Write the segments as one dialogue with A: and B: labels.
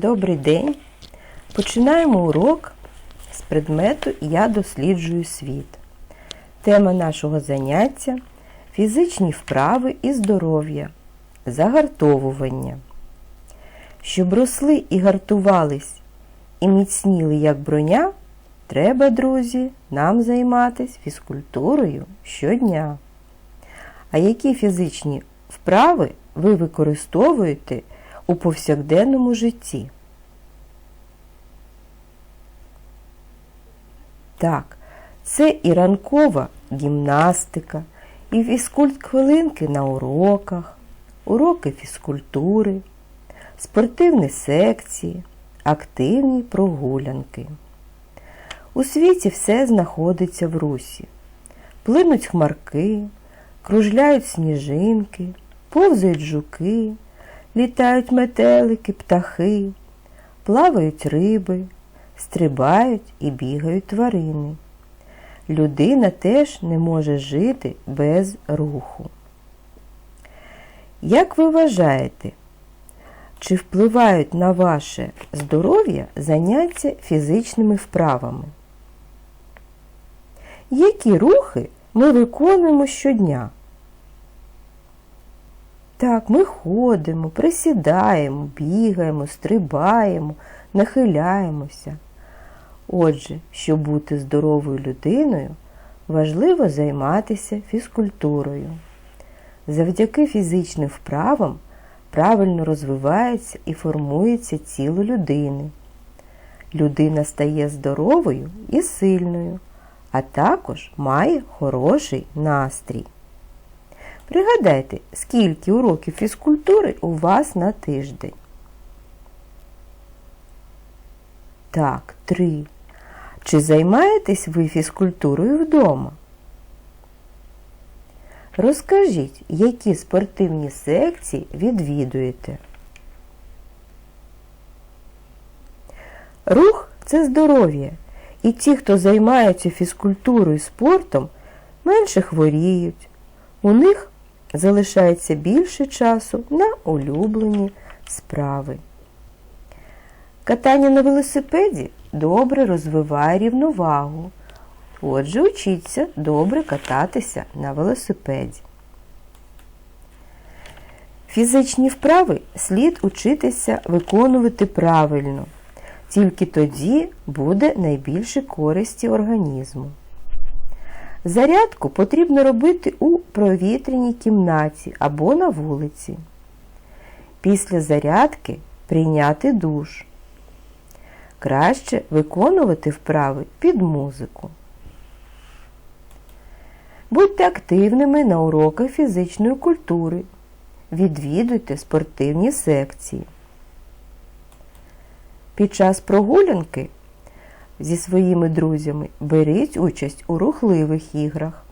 A: Добрий день! Починаємо урок з предмету Я досліджую світ. Тема нашого заняття фізичні вправи і здоров'я, загартовування. Щоб росли і гартувались і міцніли як броня, треба, друзі, нам займатися фізкультурою щодня. А які фізичні вправи ви використовуєте у повсякденному житті? Так, це і ранкова гімнастика, і фізкульт-хвилинки на уроках, уроки фізкультури, спортивні секції, активні прогулянки. У світі все знаходиться в русі. Плинуть хмарки, кружляють сніжинки, повзають жуки, літають метелики, птахи, плавають риби, стрибають і бігають тварини. Людина теж не може жити без руху. Як ви вважаєте, чи впливають на ваше здоров'я заняття фізичними вправами? Які рухи ми виконуємо щодня? Так, ми ходимо, присідаємо, бігаємо, стрибаємо, нахиляємося. Отже, щоб бути здоровою людиною, важливо займатися фізкультурою. Завдяки фізичним вправам правильно розвивається і формується тіло людини. Людина стає здоровою і сильною, а також має хороший настрій. Пригадайте, скільки уроків фізкультури у вас на тиждень. Так, три. Чи займаєтесь ви фізкультурою вдома? Розкажіть, які спортивні секції відвідуєте. Рух це здоров'я. І ті, хто займається фізкультурою і спортом, менше хворіють. У них залишається більше часу на улюблені справи. Катання на велосипеді добре розвиває рівновагу. Отже, учіться добре кататися на велосипеді. Фізичні вправи слід учитися виконувати правильно. Тільки тоді буде найбільше користі організму. Зарядку потрібно робити у провітряній кімнаті або на вулиці. Після зарядки прийняти душ. Краще виконувати вправи під музику. Будьте активними на уроках фізичної культури. Відвідуйте спортивні секції. Під час прогулянки зі своїми друзями беріть участь у рухливих іграх.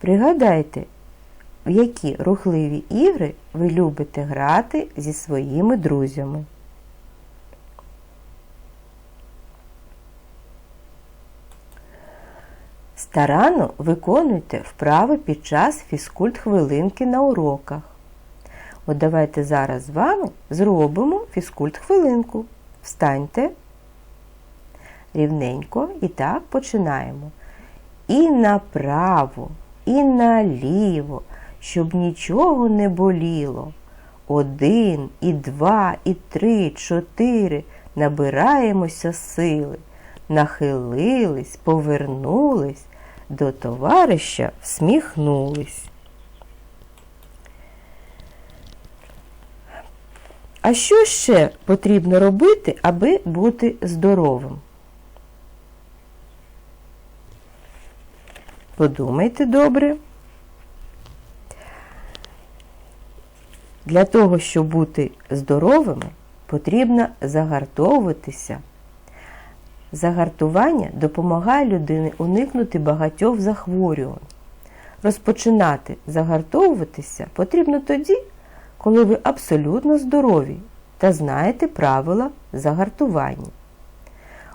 A: Пригадайте, в які рухливі ігри ви любите грати зі своїми друзями. Старанно виконуйте вправи під час фізкульт-хвилинки на уроках. От давайте зараз з вами зробимо фізкульт-хвилинку. Встаньте рівненько і так починаємо. І направо, і наліво, щоб нічого не боліло. Один, і два, і три, чотири. Набираємося сили. Нахилились, повернулись, до товариша всміхнулись. А що ще потрібно робити, аби бути здоровим? Подумайте добре. Для того, щоб бути здоровими, потрібно загартовуватися. Загартування допомагає людині уникнути багатьох захворювань. Розпочинати загартовуватися потрібно тоді, коли ви абсолютно здорові та знаєте правила загартування.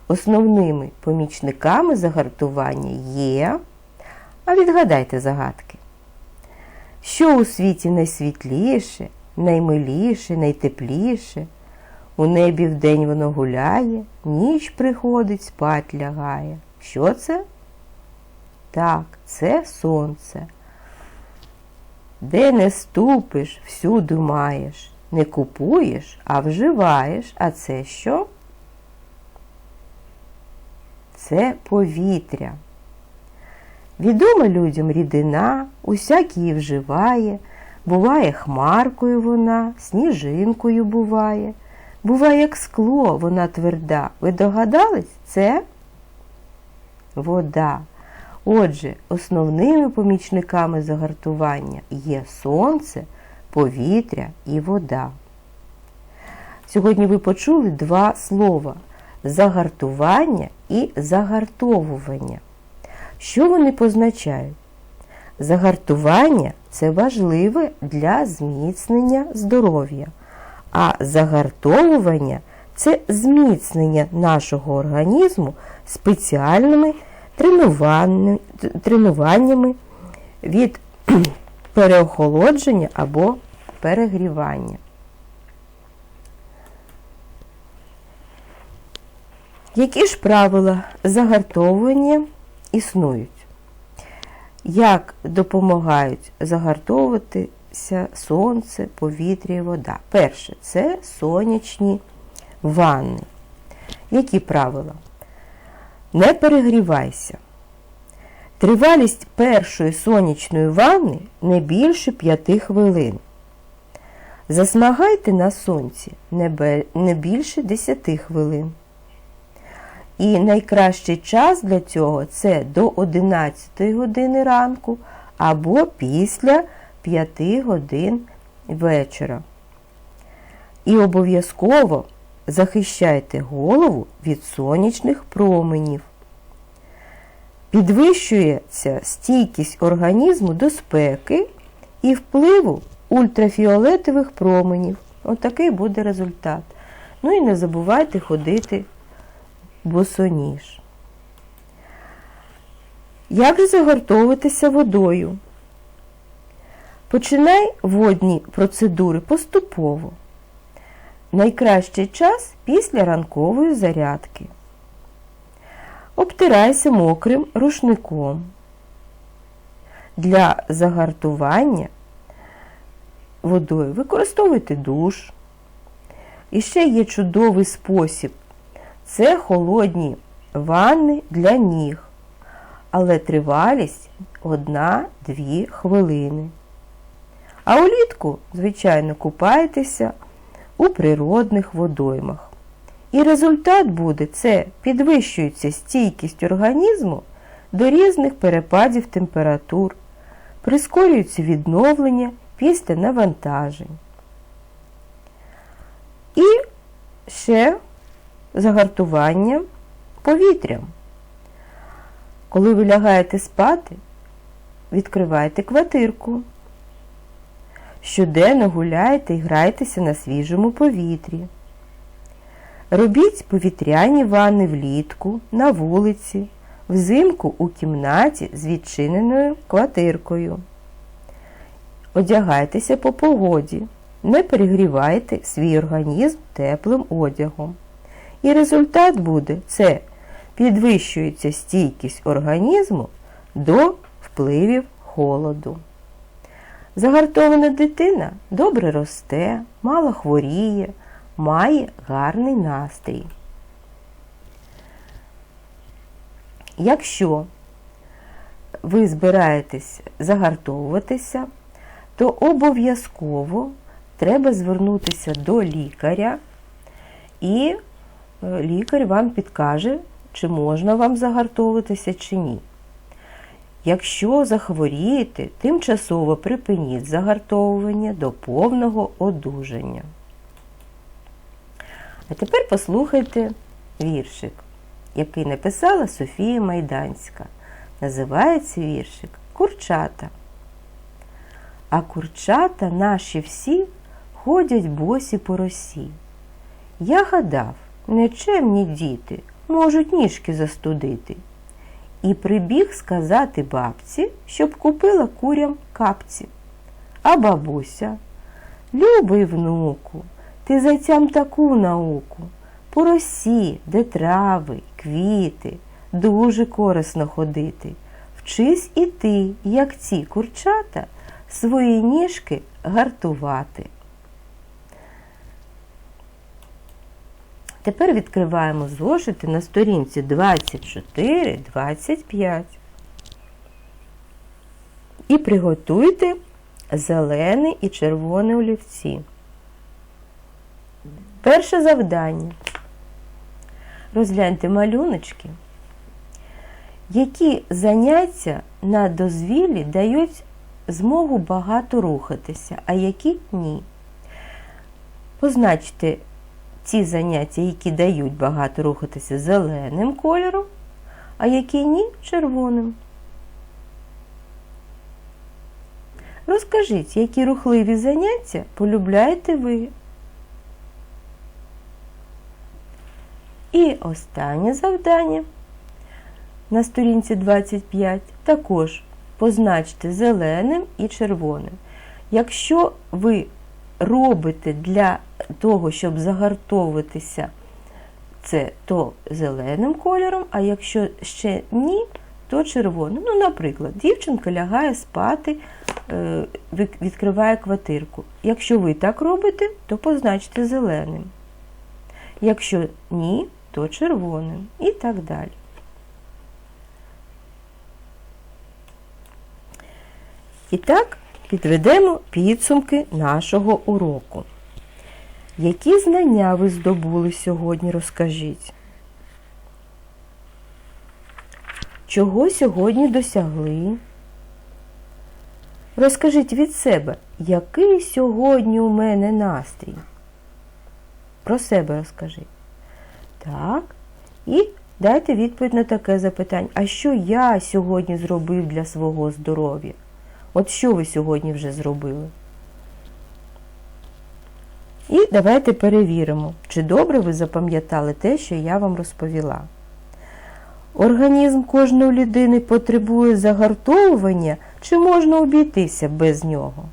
A: Основними помічниками загартування є, а відгадайте загадки, що у світі найсвітліше, наймиліше, найтепліше, У небі вдень воно гуляє, ніч приходить, спать лягає. Що це? Так, це сонце. Де не ступиш, всюди маєш. Не купуєш, а вживаєш. А це що? Це повітря. Відома людям рідина, усяк її вживає, буває хмаркою вона, сніжинкою буває, буває, як скло, вона тверда. Ви догадались? Це вода. Отже, основними помічниками загартування є сонце, повітря і вода. Сьогодні ви почули два слова загартування і загартовування. Що вони позначають? Загартування це важливе для зміцнення здоров'я, а загартовування це зміцнення нашого організму спеціальними тренуваннями від переохолодження або перегрівання. Які ж правила загартовування існують? Як допомагають загартовуватися сонце, повітря і вода? Перше це сонячні ванни. Які правила? Не перегрівайся. Тривалість першої сонячної ванни не більше 5 хвилин. Засмагайте на сонці не більше 10 хвилин. І найкращий час для цього це до 11 години ранку або після 5 годин вечора. І обов'язково захищайте голову від сонячних променів. Підвищується стійкість організму до спеки і впливу ультрафіолетових променів. Отакий буде результат. Ну і не забувайте ходити босоніж. Як же загортовуватися водою? Починай водні процедури поступово. Найкращий час після ранкової зарядки. Обтирайся мокрим рушником. Для загартування водою використовуйте душ. І ще є чудовий спосіб це холодні ванни для ніг, але тривалість 1-2 хвилини. А улітку, звичайно, купайтеся у природних водоймах. І результат буде це підвищується стійкість організму до різних перепадів температур, прискорюється відновлення після навантажень. І ще загартування повітрям. Коли ви лягаєте спати, відкривайте квартирку. Щоденно гуляйте і грайтеся на свіжому повітрі. Робіть повітряні ванни влітку, на вулиці, взимку у кімнаті з відчиненою квартиркою. Одягайтеся по погоді, не перегрівайте свій організм теплим одягом. І результат буде це підвищується стійкість організму до впливів холоду. Загартована дитина добре росте, мало хворіє, має гарний настрій. Якщо ви збираєтесь загартовуватися, то обов'язково треба звернутися до лікаря і лікар вам підкаже, чи можна вам загартовуватися чи ні. Якщо захворієте, тимчасово припиніть загартовування до повного одужання. А тепер послухайте віршик, який написала Софія Майданська. Називається віршик Курчата. А курчата наші всі ходять босі по росі. Я гадав, Нечемні діти можуть ніжки застудити. І прибіг сказати бабці, щоб купила курям капці. А бабуся, любий внуку, ти затям таку науку. По росі, де трави, квіти, дуже корисно ходити. Вчись і ти, як ці курчата, свої ніжки гартувати. Тепер відкриваємо зошити на сторінці 24-25 і приготуйте зелений і червоний олівці. Перше завдання. Розгляньте малюночки, які заняття на дозвіллі дають змогу багато рухатися, а які ні. Позначте ті заняття, які дають багато рухатися зеленим кольором, а які ні червоним. Розкажіть, які рухливі заняття полюбляєте ви. І останнє завдання на сторінці 25 також позначте зеленим і червоним. Якщо ви робите для того, щоб загартовуватися це то зеленим кольором, а якщо ще ні, то червоним. Ну, наприклад, дівчинка лягає спати, е, відкриває квартирку. Якщо ви так робите, то позначте зеленим. Якщо ні, то червоним і так далі. І так, підведемо підсумки нашого уроку. Які знання ви здобули сьогодні, розкажіть? Чого сьогодні досягли? Розкажіть від себе, який сьогодні у мене настрій? Про себе розкажіть. Так. І дайте відповідь на таке запитання. А що я сьогодні зробив для свого здоров'я? От що ви сьогодні вже зробили? І давайте перевіримо, чи добре ви запам'ятали те, що я вам розповіла. Організм кожної людини потребує загартовування, чи можна обійтися без нього?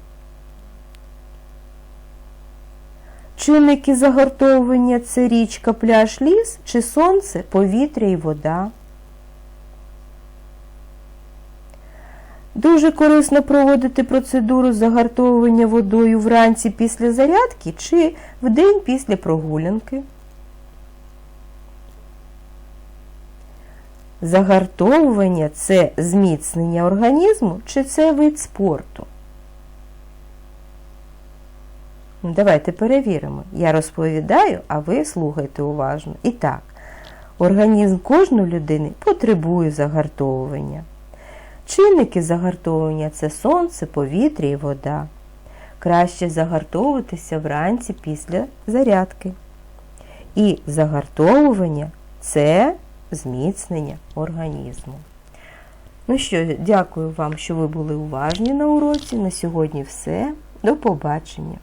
A: Чинники загартовування це річка, пляж, ліс, чи сонце, повітря і вода. Дуже корисно проводити процедуру загартовування водою вранці після зарядки чи вдень після прогулянки. Загартовування це зміцнення організму чи це вид спорту? Давайте перевіримо. Я розповідаю, а ви слухайте уважно. І так, організм кожної людини потребує загартовування. Чинники загартовування це сонце, повітря і вода. Краще загартовуватися вранці після зарядки. І загартовування це зміцнення організму. Ну що, дякую вам, що ви були уважні на уроці. На сьогодні все. До побачення!